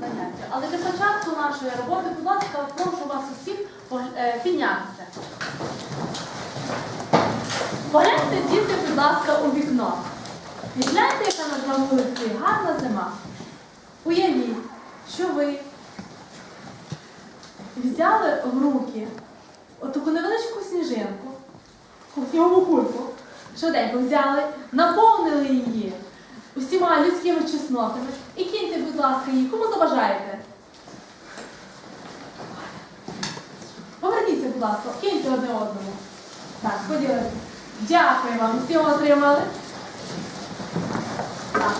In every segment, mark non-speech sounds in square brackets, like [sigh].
заняття. Але для початку нашої роботи, будь ласка, прошу вас усіх е, піднятися. Погляньте, діти, будь ласка, у вікно. І гляньте, яка на вулиці гарна зима. Уявіть, що ви взяли в руки отаку невеличку сніжинку, снігову кульку, швиденько взяли, наповнили її усіма людськими чеснотами і киньте, будь ласка, її, кому забажаєте. Поверніться, будь ласка, киньте одне одному. Так, поділися. Дякую вам, всі отримали. Так.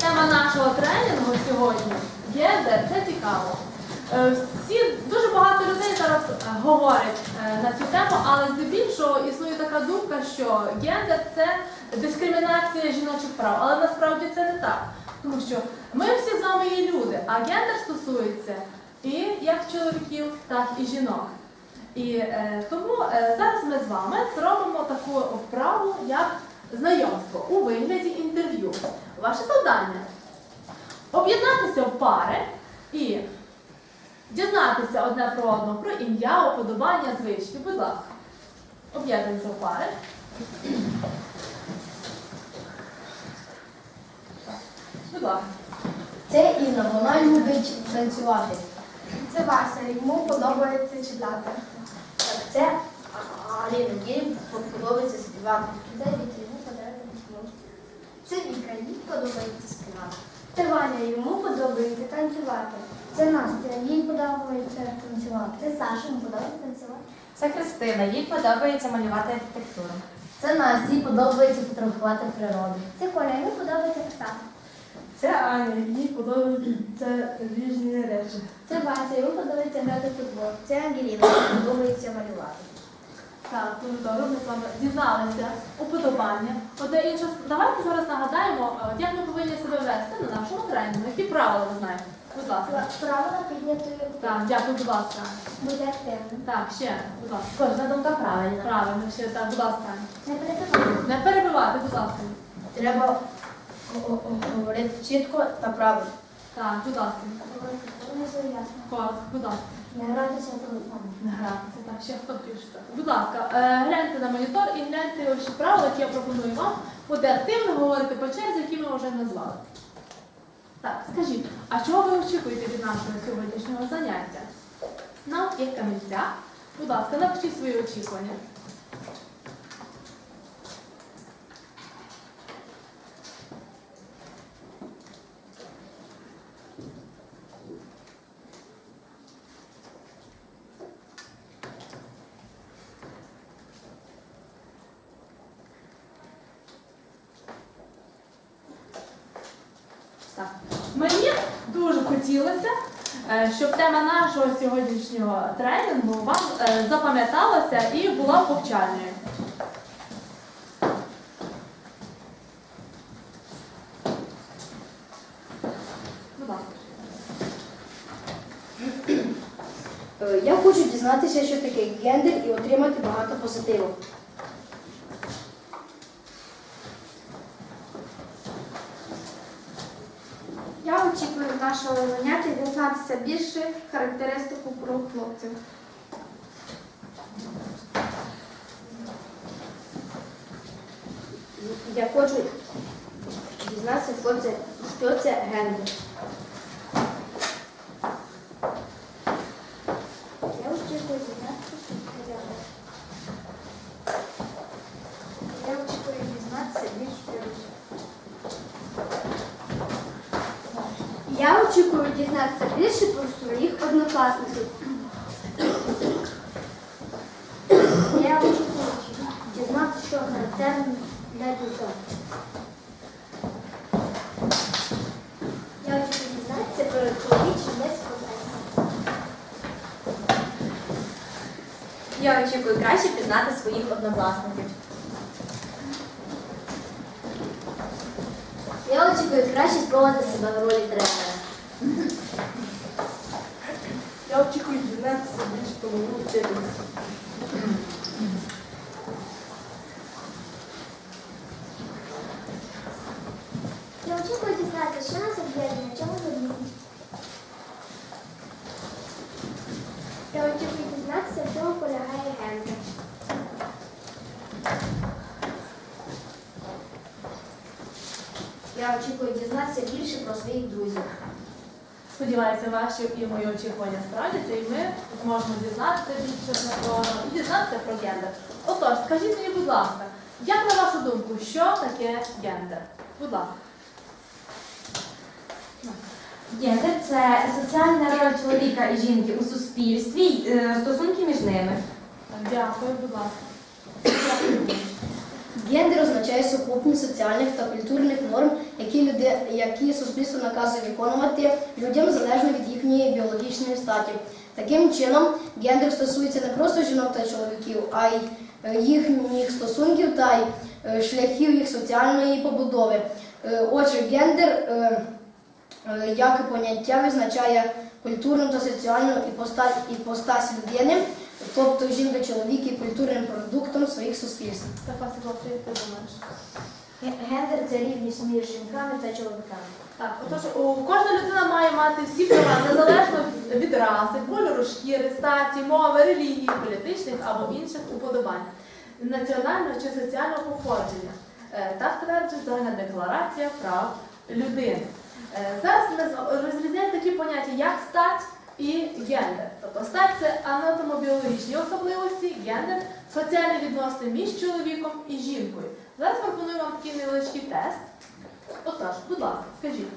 Тема нашого тренінгу сьогодні гендер це цікаво. Е, Всі дуже багато людей зараз е, говорять е, на цю тему, але здебільшого існує така думка, що гендер це дискримінація жіночих прав. Але насправді це не так. Тому що ми всі з вами є люди, а гендер стосується і як чоловіків, так і жінок. І е, тому е, зараз ми з вами зробимо таку вправу, як знайомство у вигляді інтерв'ю. Ваше завдання об'єднатися в пари і дізнатися одне про одного про ім'я, уподобання, звички. Будь ласка, об'єднуємося в пари. Будь ласка. Це Інна, вона любить танцювати. Це Вася, йому подобається читати. Це Аліна, їй подобається співати. Це Віка, йому подобається співати. Це Віка, їй подобається співати. Це Ваня, йому подобається танцювати. Це Настя, їй подобається танцювати. Це Саша, йому подобається танцювати. Це Христина, їй подобається малювати архітектуру. Це Насті, їй подобається фотографувати природу. Це Коля, йому подобається писати. Це Аня, їй подобаються різні речі. Це Вася, йому подобається грати в футбол. Це Ангеліна, їй подобається малювати. Так, дуже добре, ми з вами дізналися уподобання. Одне інше, давайте зараз нагадаємо, е, як ми повинні себе вести на нашому тренінгу. Які правила ви знаєте? Будь ласка. Правила піднятої руки. Так, дякую, будь ласка. Будь активним. Так, ще, будь ласка. Кожна думка правильна. Правильно, ще так, будь ласка. Не перебивайте. Не перебивати, будь ласка. Треба говорити чітко та правильно. Так, будь ласка. Коротко, будь ласка. Не гратися в телефон. Не гратися. Так, ще хто більше. Будь ласка, е, гляньте на монітор і гляньте ось правила, які я пропоную вам. Буде активно говорити по черзі, які ми вже назвали. Так, скажіть, а чого ви очікуєте від нашого сьогоднішнього заняття? Нам як камільця, Будь ласка, напишіть свої очікування. Так. Мені дуже хотілося, е, щоб тема нашого сьогоднішнього тренінгу вам е, запам'яталася і була повчальною. Е, Я хочу дізнатися, що таке гендер і отримати багато позитиву. Я очікую нашого заняття дізнатися більше характеристику про хлопців. Я хочу дізнатися, що це гендер. Характерно для дітей. Я очікую дізнатися про екологічні десь професії. Я очікую краще пізнати своїх однокласників. Я очікую краще спробувати себе в ролі тренера. Я очікую дізнатися більш про мою Сподіваюся, ваші і мої очікування справдяться, і ми зможемо дізнатися більше про і дізнатися про гендер. Отож, скажіть мені, будь ласка, як на вашу думку, що таке гендер? Будь ласка. Гендер це соціальна роль чоловіка і жінки у суспільстві, е, стосунки між ними. Дякую, будь ласка. Гендер означає сукупність соціальних та культурних норм, які, люди, які суспільство наказує виконувати людям залежно від їхньої біологічної статі. Таким чином, гендер стосується не просто жінок та чоловіків, а й е, їхніх стосунків та й е, шляхів їх соціальної побудови. Е, Отже, гендер як поняття визначає культурну та соціальну іпостась, іпостась людини, тобто жінка чоловік є культурним продуктом своїх суспільств. Так, ласка, ти думаєш? Гендер це рівність між жінками та чоловіками. Так, отож, у кожна людина має мати всі права незалежно від- раси, кольору шкіри, статі, мови, релігії, політичних або інших уподобань, національного чи соціального походження. Е, Так тверджує загальна декларація прав людини. Е, Зараз ми розрізняємо такі поняття, як стать і гендер. Тобто стать це анатомобіологічні особливості, гендер соціальні відносини між чоловіком і жінкою. Зараз пропоную вам такий невеличкий тест. Отож, будь ласка, скажіть.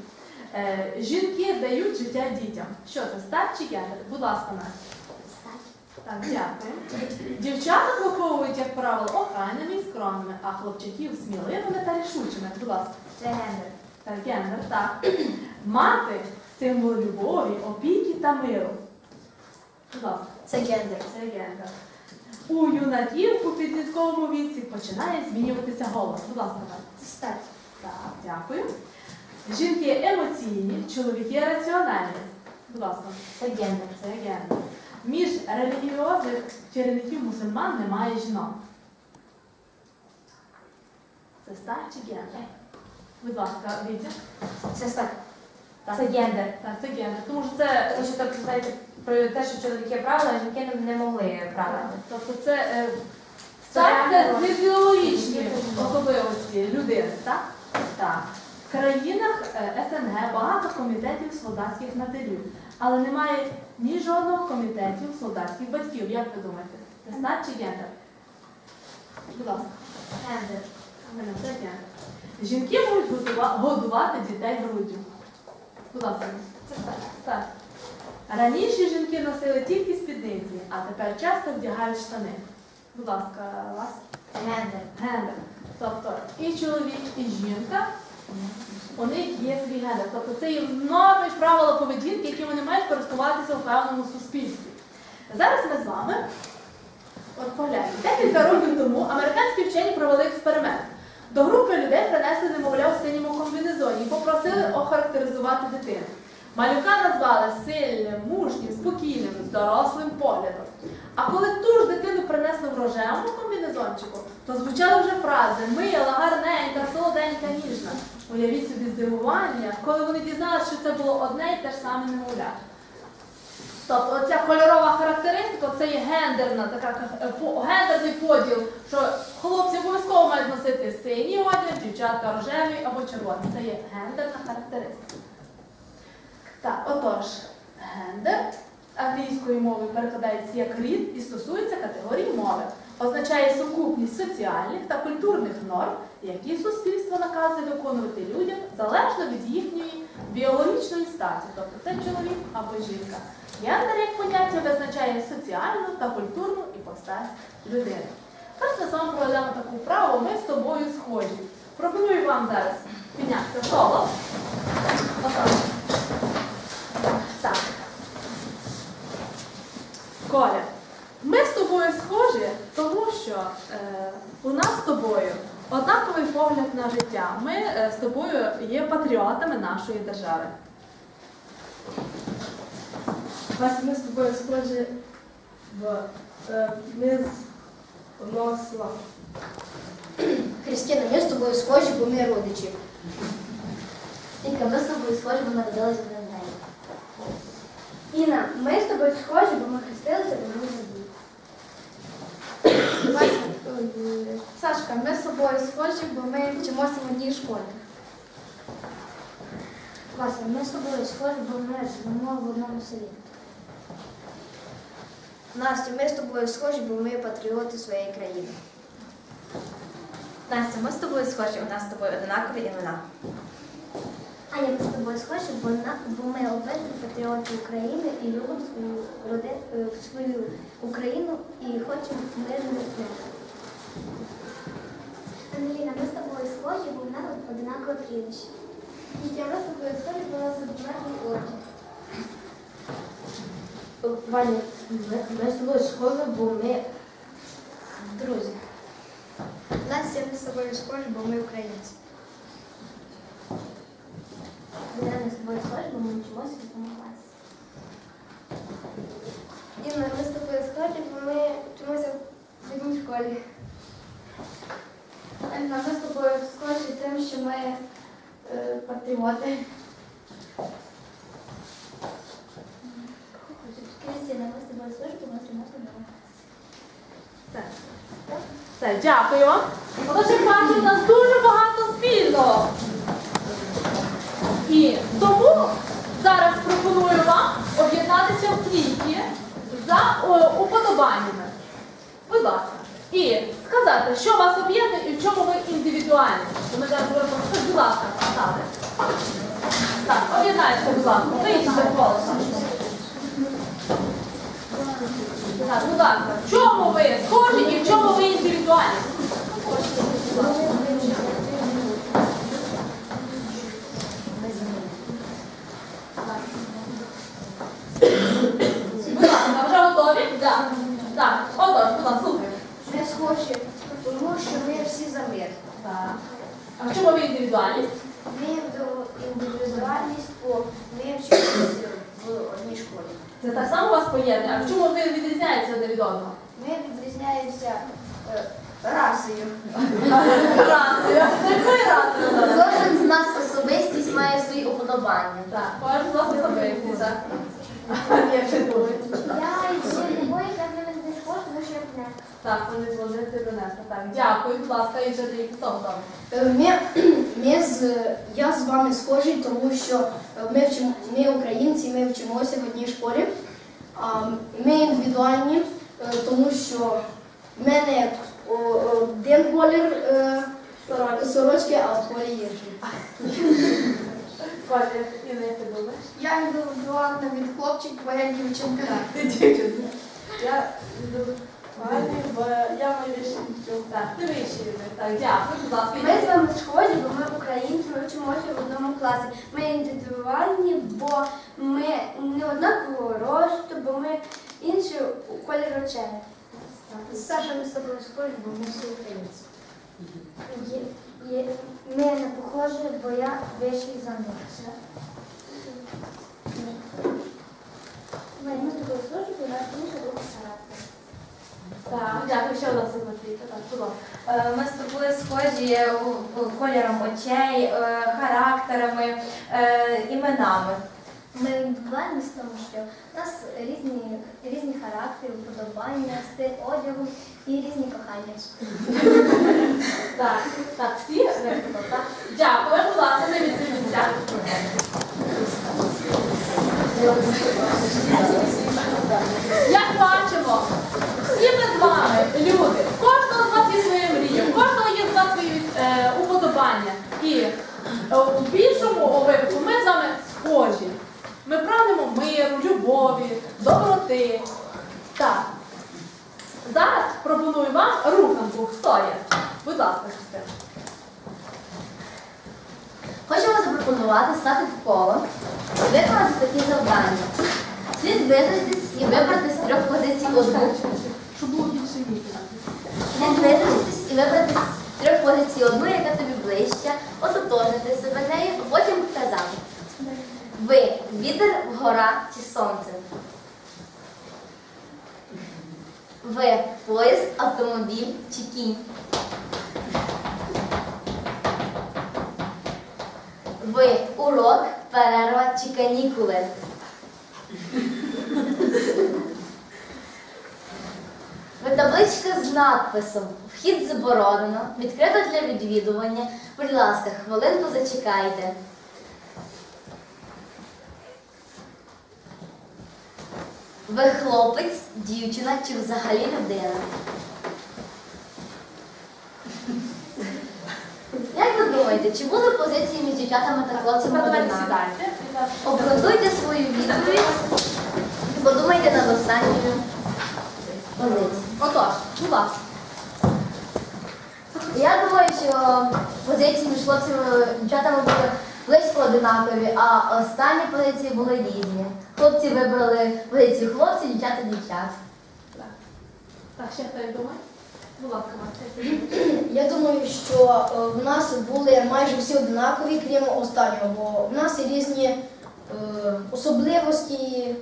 Е, жінки дають життя дітям. Що це, стать чи гендер? Будь ласка, Настя. Так, дякую. Дівчата виховують, як правило, охайними і скромними, а хлопчиків сміливими та рішучими. Будь ласка. Це гендер. Так, гендер, так. Мати символ любові, опіки та миру. Будь ласка. Це гендер. Це гендер. У юнаків у підлітковому віці починає змінюватися голос. Будь ласка. Стать. Так, дякую. Жінки емоційні, чоловіки раціональні. Будь ласка, Це гендер. це гендер. Між релігіозних керівників мусульман немає жінок. Це стать чи гендер? Будь ласка, Вітя. Це стать. Це гендер. Так, це гендер. Тому що це, що так знаєте, про те, що чоловіки правила, а жінки не, не могли правити. тобто це е, стать це фізіологічні особливості людини, так? Так. В країнах е, СНГ багато комітетів солдатських матерів, але немає ні жодного комітетів солдатських батьків. Як ви думаєте? Це стать чи гендер? Будь ласка. Гендер. Це гендер. Жінки можуть годувати дітей груддю. Будь ласка. Це стать. Раніше жінки носили тільки спідниці, а тепер часто вдягають штани. Будь ласка, вас. Гендер. Гендер. Тобто і чоловік, і жінка, у них є свій гендер. Тобто це є норми, правила поведінки, які вони мають користуватися у певному суспільстві. Зараз ми з вами от погляньмо. Декілька років тому американські вчені провели експеримент. До групи людей принесли немовля в синьому комбінезоні і попросили охарактеризувати дитину. Малюка назвали сильним, мужнім, спокійним, з дорослим поглядом. А коли ту ж дитину принесли в рожевому комбінезончику, то звучали вже фрази мила, гарненька, солоденька, ніжна. Уявіть собі здивування, коли вони дізналися, що це було одне і те ж саме немовля. Тобто оця кольорова характеристика це є гендерна, така е, гендерний поділ, що хлопці обов'язково мають носити синій одяг, дівчатка рожевий або червоний. Це є гендерна характеристика. Так, отож, гендер англійської мови перекладається як рід і стосується категорії мови. Означає сукупність соціальних та культурних норм, які суспільство наказує виконувати людям залежно від їхньої біологічної статі, тобто це чоловік або жінка. Гендер як поняття визначає соціальну та культурну іпостась людини. Зараз ми з вами проведемо таку вправу, ми з тобою схожі. Пропоную вам зараз піднятися в коло. Отак. Так. Коля, ми з тобою схожі, тому що е, у нас з тобою однаковий погляд на життя. Ми е, з тобою є патріотами нашої держави. Вася, ми з тобою схожі в е, ми з одного села. Христина, ми з тобою схожі, бо ми родичі. Інка, ми з тобою схожі, бо народилися в Іна, ми з тобою схожі, бо ми хрестилися до мене забули. Сашка, ми з собою схожі, бо ми вчимося в одній школі. Вася, ми з тобою схожі, бо ми живемо в одному селі. Настя, ми з тобою схожі, бо ми патріоти своєї країни. Настя, ми з тобою схожі, у нас з тобою однакові імена. А я ми з тобою схожі, бо, на, бо ми обидві патріоти України і любимо свою, роди, е, свою Україну і хочемо мирного дня. Ангеліна, ми з тобою схожі, бо в нас однакове прізвище. Дітя, ми з тобою схожі, бо у нас однакові очі. Ваня, ми, ми з тобою схожі, бо ми друзі. Настя, ми з тобою схожі, бо ми українці. Тобою схожі, бо ми вчимося в одному класі. Інна, ми з тобою схожі, бо ми вчимося в одній школі. Ельна, ми з тобою схожі тим, що ми е, патріоти. Кристина, ми з тобою схожі, бо ми вчимося в одному класі. Все. Все, дякую як бачите, у нас дуже багато спільного. І тому зараз пропоную вам об'єднатися в трійки за о, уподобаннями. Будь ласка. І сказати, що вас об'єднує і в чому ви індивідуальні. Ми зараз будемо будь ласка, стати. Так, об'єднайтеся, будь ласка. Вийдіть в колесо. Так, будь ласка, в чому ви схожі і в чому ви індивідуальні? Будь ласка, вже готові? Так. Так, отож, будь ласка, слухаю. Ми тому що ми всі за мир. Так. А в чому ви індивідуальність? Ми індивідуальність, бо ми вчимося в одній школі. Це так само у вас поєднує. А в чому ви відрізняєтеся один від одного? Ми відрізняємося е, расою. Расою. Якою расою? Кожен з нас особистість має свої уподобання. Так, кожен з вас особистий, так. Як ви думаєте? Я ще не не схожі, тому що я не. Так, вони дзвонити донесли. Так, дякую, будь ласка, і вже хто готовий? Е, Ми, [clears throat] ми з, я з вами схожий, тому що е, ми, вчимо, ми українці, ми вчимося в одній школі. Ми індивідуальні, е, тому що в мене один колір сорочки, а в колі інший. Коля, Інна, як ти думаєш? Я індивідуальна від хлопчик, бо я дівчинка. Ти дівчинка. Я я дівчинка. Так, ти вищий. Так, дякую, будь ласка. Ми з вами схожі, бо ми українці, ми вчимося в одному класі. Ми індивідуальні, бо ми не однакового росту, бо ми інші у колір очей. Саша, ми з тобою схожі, бо ми всі українці. Є, є, ми не похожі, бо я вищий за них. Ми ми з тобою схожі, бо у нас інший рух характер. Так, дякую. Так, будь ласка. Е, Ми з тобою схожі у- у кольором очей, е, характерами, е, іменами. Ми індивідуальні в тому, що у нас різні, різні характери, вподобання, стиль одягу і різні кохання. Так, так, всі? Дякую, будь ласка, не відсуньтеся. Як бачимо, всі ми з вами люди. Кожного з вас є своя мрія, кожного є з вас свої е, уподобання. І е, у більшому випадку ми з вами схожі. Ми прагнемо миру, любові, доброти. Так. Зараз пропоную вам руханку. Хто є? Будь ласка, Христина. Хочемо запропонувати стати в коло і виконати такі завдання. Слід визначитись і вибрати з трьох позицій одну. Слід визначитись і вибрати з трьох позицій одну, яка тобі ближча, ототожнити себе нею, а потім казати. Ви вітер, гора чи сонце. Ви поїзд, автомобіль чи кінь. Ви урок, перерва чи канікули. Ви Табличка з надписом Вхід заборонено, відкрито для відвідування. Будь ласка, хвилинку зачекайте. Ви хлопець, дівчина чи взагалі людина? Думаєте, чи були позиції між дівчатами та хлопцями однакові? Обґрунтуйте свою відповідь і подумайте над останньою позицією. Отож, будь ласка. Я думаю, що позиції між хлопцями і дівчатами були близько одинакові, а останні позиції були різні. Хлопці вибрали позицію хлопців, дівчата дівчат. Так, ще хто думає? [clears throat] Я думаю, що е, в нас були майже всі однакові, крім останнього, бо в нас є різні е, особливості і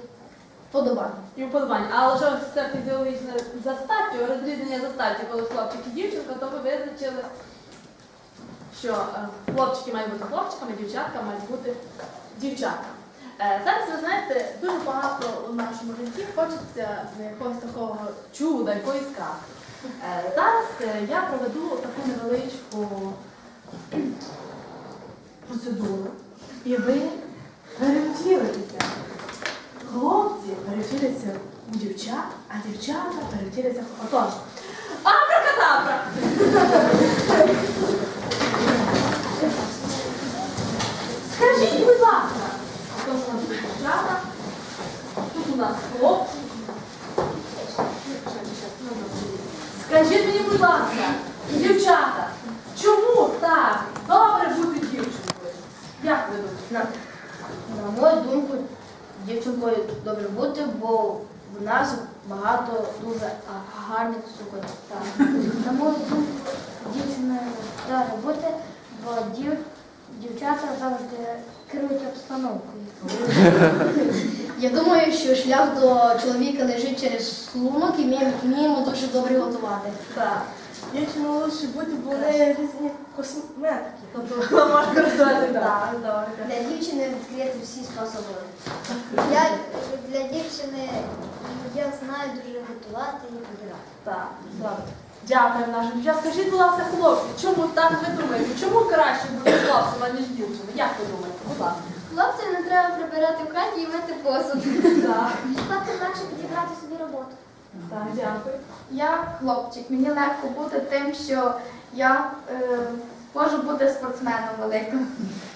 вподобання. І уподобання. Але ось це фізіологічне за статтю, розрізнення за статтю, коли хлопчик і дівчинка, то ви визначили, що е, хлопчики мають бути хлопчиками, дівчатка мають бути дівчатками. Е, Зараз ви знаєте, дуже багато у нашому житті хочеться якогось такого чуда, якоїсь казки. Е, Зараз е, я проведу таку невеличку [clears throat] процедуру, і ви перевтілитеся. Хлопці перевтіляться у дівчат, а дівчата перевтіляться в Отож. Абракадабра! Скажіть, будь ласка, хто ж у нас дівчата? Тут у нас хлопці. Скажіть мені, будь ласка, дівчата, чому так добре бути дівчинкою? Як ви думаєте? На мою думку, дівчинкою добре бути, бо в нас багато дуже гарних суконь. [laughs] На мою думку, дівчиною добре бути, бо дів, дівчата завжди керують обстановкою. [laughs] Я думаю, що шлях до чоловіка лежить через шлунок і ми вміємо дуже добре готувати. Так. Дівчина лучше бути, бо в неї різні косметики. Тобто [laughs] вона може. Так. Для дівчини відкрити всі способи. [laughs] Я для дівчини я знаю дуже готувати і подирати. Так, добре. Дякую нашим дівчат. Скажіть, будь ласка, хлопці, чому так ви думаєте? Чому краще бути хлопцем, аніж дівчиною? Як ви думаєте? Будь ласка. Хлопцям не треба прибирати в хаті і мити посуд. Так, Хлопцям легше підібрати собі роботу. так, дякую. Я хлопчик, мені легко бути тим, що я е, можу бути спортсменом великим.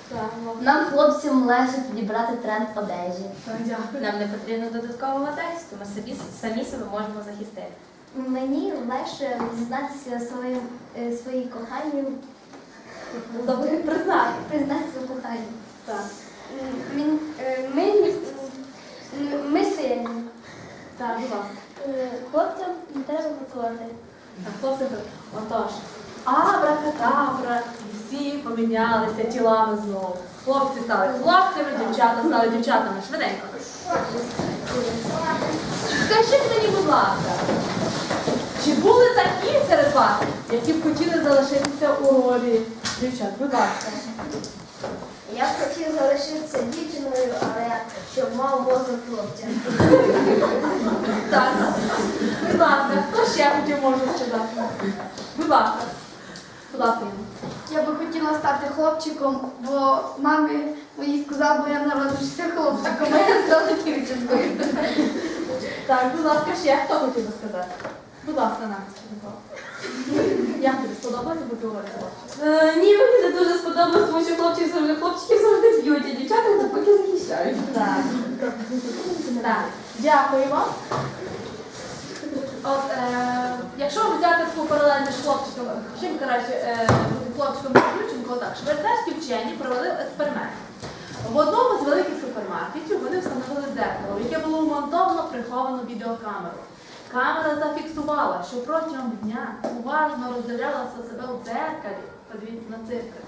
Так, Нам, хлопцям, легше підібрати тренд одежі. так, дякую. Нам не потрібно додаткового захисту, ми собі самі себе можемо захистити. Мені легше зізнатися своїм е, своїй коханню, Добре, признати. признатися в коханні. Так, Ми, е, ми, е, ми сильні. так, будь ласка. Хлопцям не треба готувати. Так, хлопці, отож. Абракадабра, всі помінялися тілами знову. Хлопці стали хлопцями, дівчата стали дівчатами. Швиденько. Скажіть мені, будь ласка, чи були такі серед вас, які б хотіли залишитися у ролі дівчат? Будь ласка. Я б хотів залишитися дівчиною, але щоб мав мозок хлопця. Так. Будь ласка, хто ще хотів можу сказати? Будь ласка. Будь ласка, Я би хотіла стати хлопчиком, бо мамі моїй сказав, бо я народився хлопчиком, а я стала дівчинкою. Так, будь ласка, ще хто хотів би сказати? Будь ласка, Настя. [laughs] Як тобі сподобалося бути? Е, ні, мені не дуже сподобалось, тому що хлопчик завжди хлопчиків завжди б'ють, а дівчата навпаки захищають. Так. Так. Дякую вам. От, е, якщо взяти таку паралель між хлопчиком, чим краще е, хлопчиком і дівчинкою, так, швейцарські вчені провели експеримент. В одному з великих супермаркетів вони встановили дзеркало, в яке було вмонтовано приховану відеокамеру. Камера зафіксувала, що протягом дня уважно роздивлялася себе у дзеркалі, подивіться на цифри,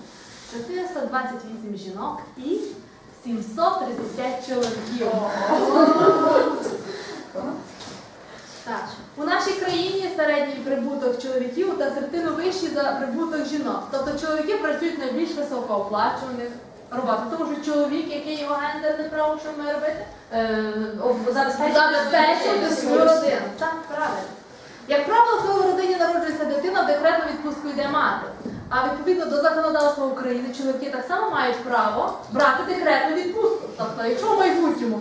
428 жінок і 735 чоловіків. Так. У нашій країні середній прибуток чоловіків та третину вищий за прибуток жінок. Тобто чоловіки працюють на більш високооплачуваних роботах. Тому що чоловік, який його гендерне право, що має робити? Е, забезпечити свою родину. Так, правильно. Як правило, буде мати. А відповідно до законодавства України чоловіки так само мають право брати декретну відпустку. Тобто, якщо в майбутньому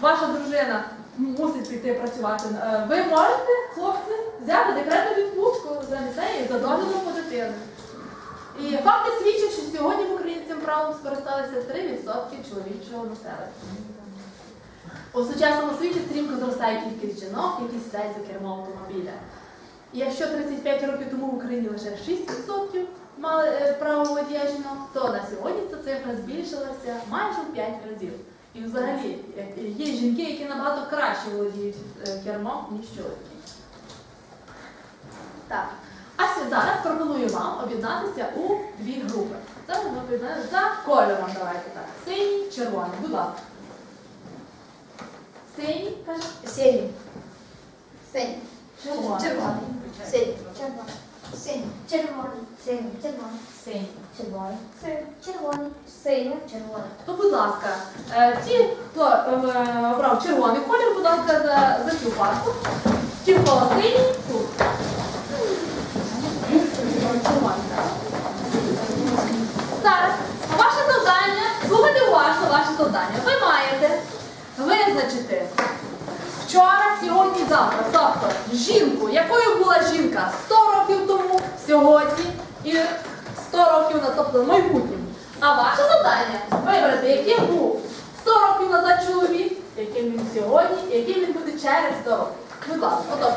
ваша дружина мусить піти працювати, е, ви можете, хлопці, взяти декретну відпустку замість неї за доглядом по дитину. І факти свідчать, що сьогодні в Україні цим правом скористалися 3% чоловічого населення. У сучасному світі стрімко зростає кількість жінок, які сідають за кермо автомобіля. І якщо 35 років тому в Україні лише 6% мали е, право водія жінок, то на сьогодні ця цифра збільшилася майже в 5 разів. І взагалі е, є жінки, які набагато краще володіють е, кермом, ніж чоловіки. Так. А сьо- зараз пропоную вам об'єднатися у дві групи. Це ми об'єднаємо за кольором. Давайте так. Синій, червоний. Будь ласка. Синій, каже, Синій. Синій. червоний. Червоний. Синій. Червоний. Синій. Червоний. Синій. Червоний. Синій. Червоний. Синій. Червоний. Синій. Червоний. То, будь ласка, е, ті, хто е, обрав червоний колір, будь ласка, за, за цю парку. Ті, хто синій, тут. Червоний, так. Зараз ваше завдання, слухайте уважно ваше завдання. Ви маєте визначити вчора, сьогодні, завтра. Тобто жінку, якою була жінка 100 років тому, сьогодні і 100 років на тобто в майбутньому. А ваше завдання вибрати, яким був 100 років назад чоловік, яким він сьогодні, і яким він буде через 100 років. Будь ласка, отож.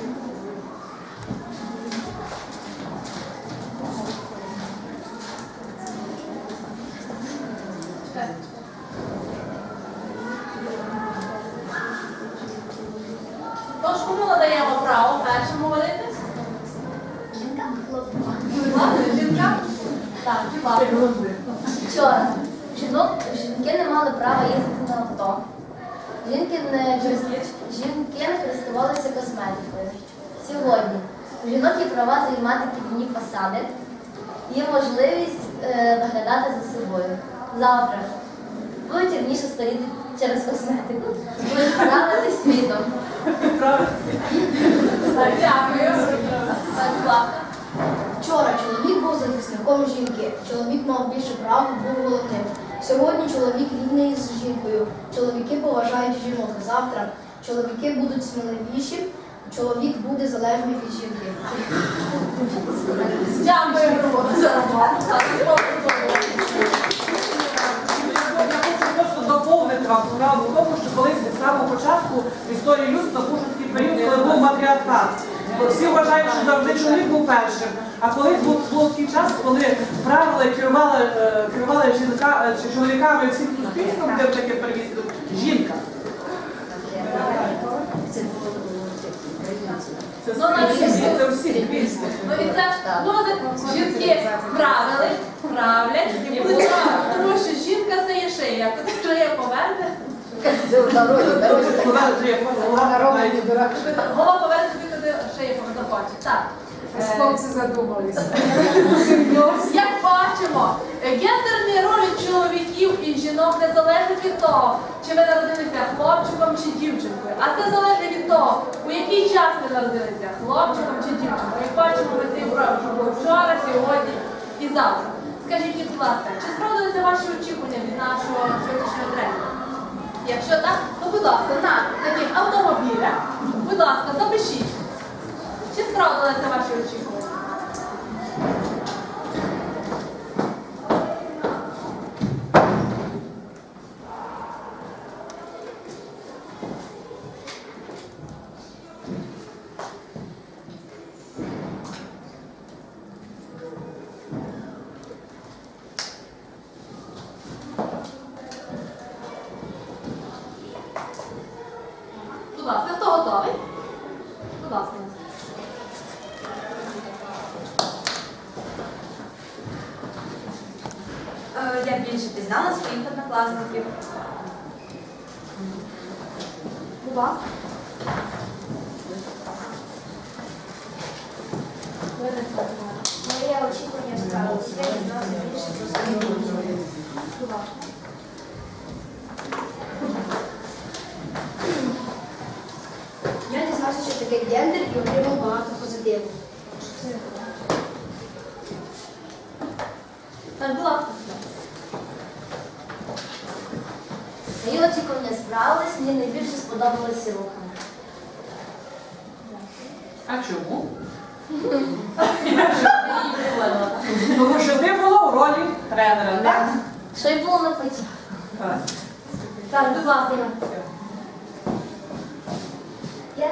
Знаєте? Тож кому надаємо право першим говорити? Жінка. Хлопець. Будь ласка, жінка. Так, будь ласка. Вчора жінок, жінки не мали права їздити на авто. Жінки не, корист- жінки не користувалися косметикою. Сьогодні у жінок є права займати керівні посади, є можливість е, доглядати за собою. Завтра будуть рівніше старіти через косметику, будуть правити світом. Так, Дякую. Вчора чоловік був захисником жінки. Чоловік мав більше прав, був головним. Сьогодні чоловік рівний з жінкою. Чоловіки поважають жінок. Завтра чоловіки будуть сміливіші. Чоловік буде залежний від жінки. Дякую за роботу. Так, Я хочу просто доповнити вам справу в тому, що колись з самого початку в історії людства був такий період, коли був матріархат. Всі вважають, що завжди чоловік був першим. А колись був, був такий час, коли правила керували, е, керували жінка, е, чи чоловіками всім суспільством, де таке перевізду, жінка. Це Ну, на всі, всі. це всі пісні. Ну ну, жінки правили, правлять і будуть правити, тому що жінка це є шия. Коли шия поверне, голова коли шия захоче. Так. Е, Хлопці задумалися. [laughs] Як бачимо, гендерні ролі чоловіків і жінок не залежать від того, чи ви народилися хлопчиком чи дівчинкою. А це залежить від того, у який час ви народилися хлопчиком чи дівчинкою. Як бачимо, ми цей проект вчора, сьогодні і завтра. Скажіть, будь ласка, чи справдилися ваші очікування від нашого сьогоднішнього тренера? Якщо так, то будь ласка, на таких автомобілях, будь ласка, запишіть. Чи справдилися ваші очікування? Будь ласка, хто готовий? Будь ласка. Е, Я більше пізнала своїх однокласників. Будь ласка. Моє очікування справилося. Я дізнався більше про свою Будь ласка. і отримав багато позитиву. Так, будь ласка. Мої очікування справились, мені найбільше сподобалися рухами. А чому? Тому що ти була в ролі тренера, так? Що й було на початку. Так. Будь ласка. Я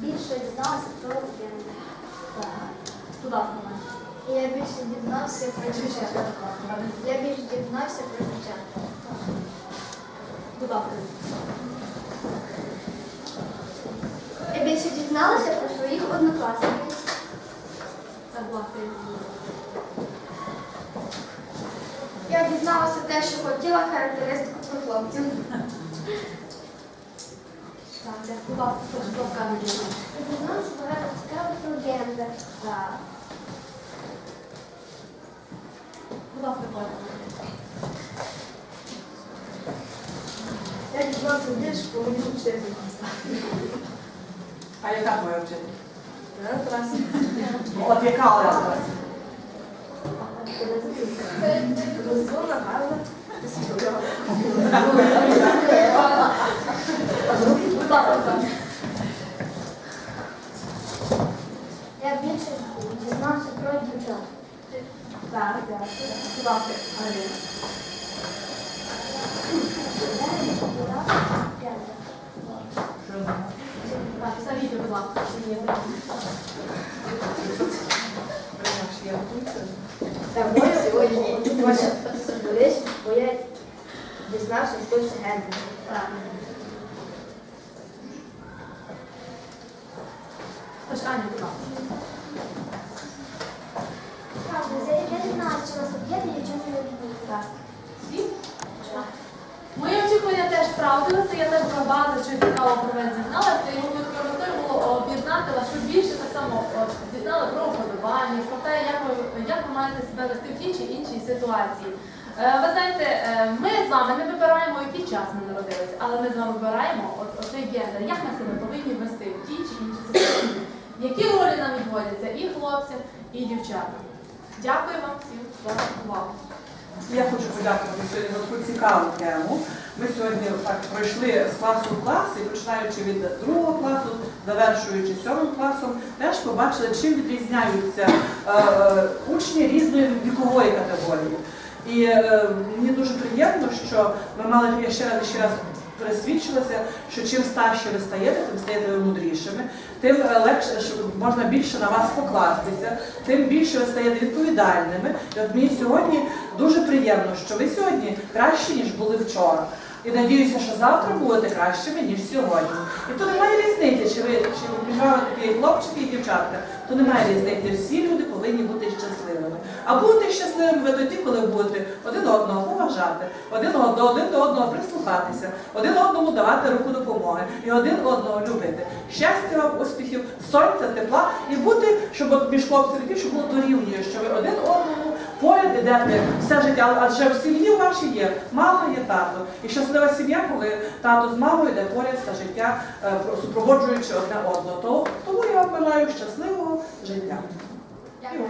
більше дізналася про гендер. Будь ласка. Я більше дізнався про дівчат. Я більше дізнався про дівчат. Будь ласка. Я більше дізналася про своїх однокласників. Я дізналася те, що хотіла характеристику про хлопців. Так, будь ласка. Я дізналася багато цікавого про гендер. Так. Будь ласка, Коля. Дізнався більше про мою вчительку. А яка твоя вчителька? Тарас. От яка Олена? Розумна, гарна. Я більше дізнався про дівчат. Так. Так, Ми сьогодні Борис, бо я дізнався, що це. Так. Тож, Аня, будь ласка. Правда, я дізналася, що нас об'єднує, чому не об'єднує. Так. Всі? Мої теж я теж про багато чого цікавого про вас дізналася, і про було об'єднати вас, щоб більше так само дізнали про вподобання, про те, як ви, як ви маєте себе вести в тій чи іншій ситуації. Е, Ви знаєте, е, ми з вами не вибираємо, який час ми народилися, але ми з вами вибираємо оцей гендер, як ми себе повинні вести в тій чи іншій ситуації. Які ролі нам відводяться і хлопцям, і дівчатам. Дякую вам всім за увагу. Я хочу подякувати сьогодні за таку цікаву тему. Ми сьогодні так пройшли з класу в клас і починаючи від другого класу, завершуючи сьомим класом, теж побачили, чим відрізняються е, е, учні різної вікової категорії. І е, мені дуже приємно, що ми мали я ще раз і ще раз пересвідчилася, що чим старше ви стаєте, тим стаєте ви мудрішими, тим легше що можна більше на вас покластися, тим більше ви стаєте відповідальними. І от мені сьогодні дуже приємно, що ви сьогодні кращі, ніж були вчора. І надіюся, що завтра будете кращими, ніж сьогодні. І то немає різниці, чи ви чи ви такі хлопчики і дівчатка, то немає різниці. Всі люди повинні бути щасливими. А будете щасливими ви тоді, коли будете один одного поважати, один одного, один до одного прислухатися, один одному давати руку допомоги і один одного любити. Щастя вам, успіхів, сонця, тепла і бути, щоб між хлопцями щоб було дорівнює, що ви один одному поряд ідете все життя, адже в сім'ї у вашій є мама, є тато. І щаслива сім'я, коли тато з мамою йде поряд все життя, е, супроводжуючи одне одного. Тому я вам бажаю щасливого життя. Дякую.